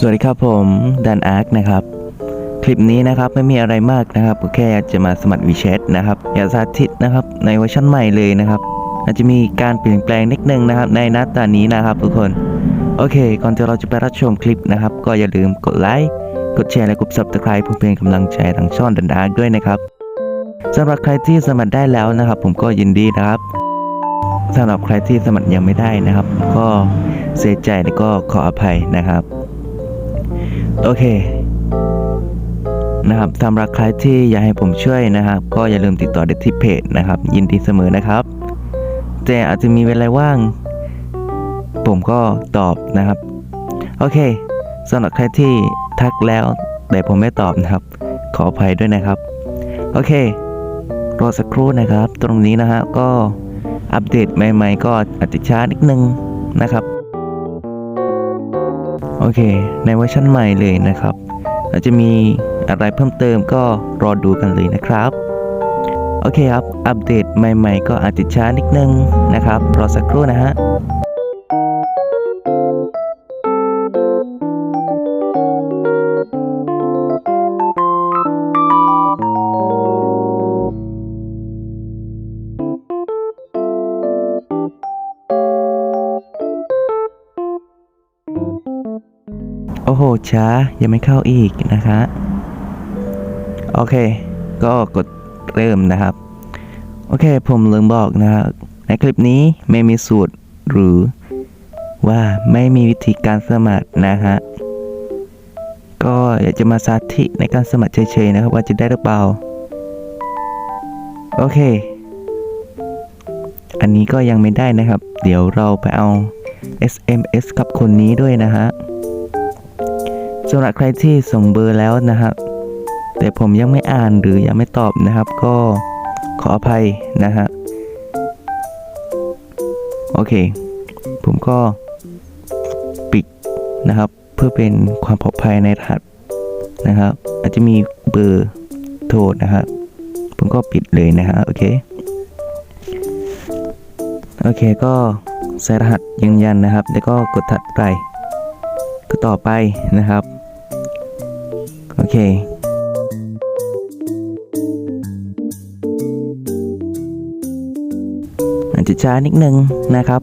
สวัสดีครับผมดันอาร์คนะครับ คลิปนี้นะครับไม่มีอะไรมากนะครับก็แค่จะมาสมัครวีแชทนะครับอยากสาธิตนะครับในเวอร์ชันใหม่เลยนะครับ อาจจะมีการเปลี่ยนแปลงนิดนึงนะครับ ในน้าตานี้นะครับทุกคนโอเค ก่อนที่เราจะไปรับชมคลิปนะครับ ก็อย่าลืมกดไลค์กดแชร์และกด subscribe เพื่อเป็นกำลังใจทางช่องดันอาร์คด้วยนะครับสำหรับใครที่สมัครได้แล้วนะครับ ผมก็ยินดีนะครับสำหรับใครที่สมัครยังไม่ได้นะครับ ก็เสียใจและก็ขออภัยนะครับ โอเคนะครับสำหรับใครที่อยากให้ผมช่วยนะครับ ก็อย่าลืมติดต่อได้ที่เพจนะครับ ยินดีเสมอนะครับ แต่อาจจะมีเวลาว่าง ผมก็ตอบนะครับ โอเคสำหรับใครที่ทักแล้วแต่ผมไม่ตอบนะครับ ขออภัยด้วยนะครับ โอเค รอสักครู่นะครับ ตรงนี้นะฮะก็อัปเดตใหม่ ๆ ก็อาจจะช้านิดนึงนะครับ โอเค ในเวอร์ชันใหม่เลยนะครับอาจจะมีอะไรเพิ่มเติมก็รอดูกันเลยนะครับ โอเคครับ อัปเดตใหม่ ๆ ก็อาจจะช้านิดนึงนะครับ รอสักครู่นะฮะ โอ้โห ช้า ยังไม่เข้าอีกนะคะ โอเค ก็กดเริ่มนะครับ โอเค ผมลืมบอกนะครับในคลิปนี้ไม่มีสูตรหรือว่าไม่มีวิธีการสมัครนะฮะ ก็อยากจะมาสาธิตในการสมัครเฉยๆนะครับ ว่าจะได้หรือเปล่า โอเค อันนี้ก็ยังไม่ได้นะครับ เดี๋ยวเราไปเอา SMS กับคนนี้ด้วยนะฮะ สำหรับใครที่ส่งเบอร์แล้วนะครับ แต่ผมยังไม่อ่านหรือยังไม่ตอบนะครับ ก็ขออภัยนะฮะโอเค ผมก็ปิดนะครับ เพื่อเป็นความปลอดภัยในรหัสนะครับ อาจจะมีเบอร์โทรนะครับผมก็ปิดเลยนะฮะโอเคโอเคก็ใส่รหัสยืนยันนะครับ แล้วก็กดถัดไปก็ต่อไปนะครับ โอเค อาจจะช้านิดนึงนะครับ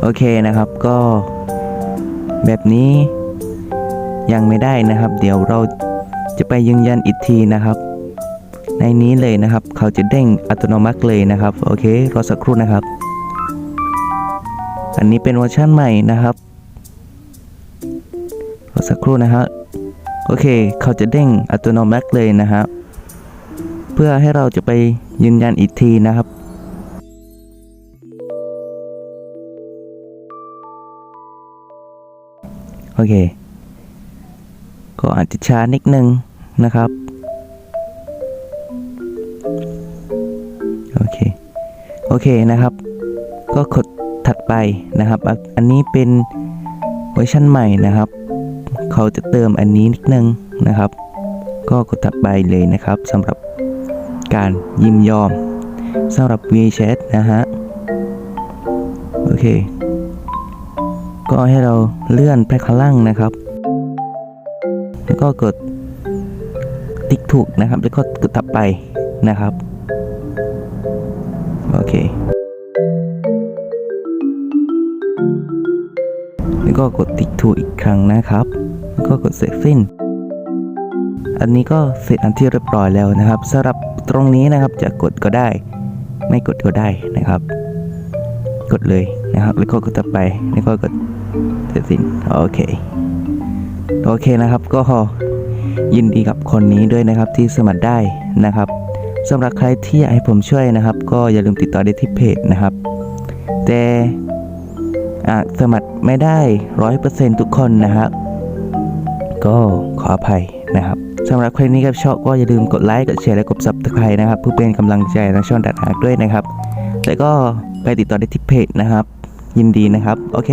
โอเคนะครับก็แบบนี้ยังไม่ได้นะครับ เดี๋ยวเราจะไปยืนยันอีกทีนะครับ ในนี้เลยนะครับ เขาจะเด้งอัตโนมัติเลยนะครับ โอเครอสักครู่นะครับ อันนี้เป็นเวอร์ชันใหม่นะครับรอสักครู่นะฮะโอเค เขาจะเด้งอัตโนมัติเลยนะฮะเพื่อให้เราจะไปยืนยันอีกทีนะครับ โอเค ก็อาจจะช้านิดนึงนะครับ โอเค โอเคนะครับ ก็กด ถัดไปนะครับ อันนี้เป็นเวอร์ชันใหม่นะครับ เขาจะเติมอันนี้นิดนึงนะครับ ก็กดถัดไปเลยนะครับสำหรับการยินยอมสำหรับ WeChat นะฮะ โอเค ก็ให้เราเลื่อนไปข้างล่างนะครับ แล้วก็กดติ๊กถูกนะครับ แล้วก็กดถัดไปนะครับ ก็กดติ๊กถูกอีกครั้งนะครับ แล้วก็กดเสร็จสิ้น อันนี้ก็เสร็จอันที่เรียบร้อยแล้วนะครับสำหรับตรงนี้นะครับจะกดก็ได้ ไม่กดก็ได้นะครับ กดเลยนะครับ แล้วก็กดต่อไปแล้วก็กดเสร็จสิ้นโอเคโอเคนะครับก็ขอยินดีกับคนนี้ด้วยนะครับที่สมัครได้นะครับสำหรับใครที่อยากให้ผมช่วยนะครับ ก็อย่าลืมติดต่อได้ที่เพจนะครับ แต่ สมัครไม่ได้ร้อยเปอร์เซ็นต์ทุกคนนะครับ ก็ขออภัยนะครับสำหรับคลิปนี้ครับชอบก็อย่าลืมกดไลค์กดแชร์และกดซับสไครต์นะครับเพื่อเป็นกำลังใจทางช่องดัดหากด้วยนะครับ แล้วก็ไปติดต่อได้ที่เพจนะครับ ยินดีนะครับ โอเค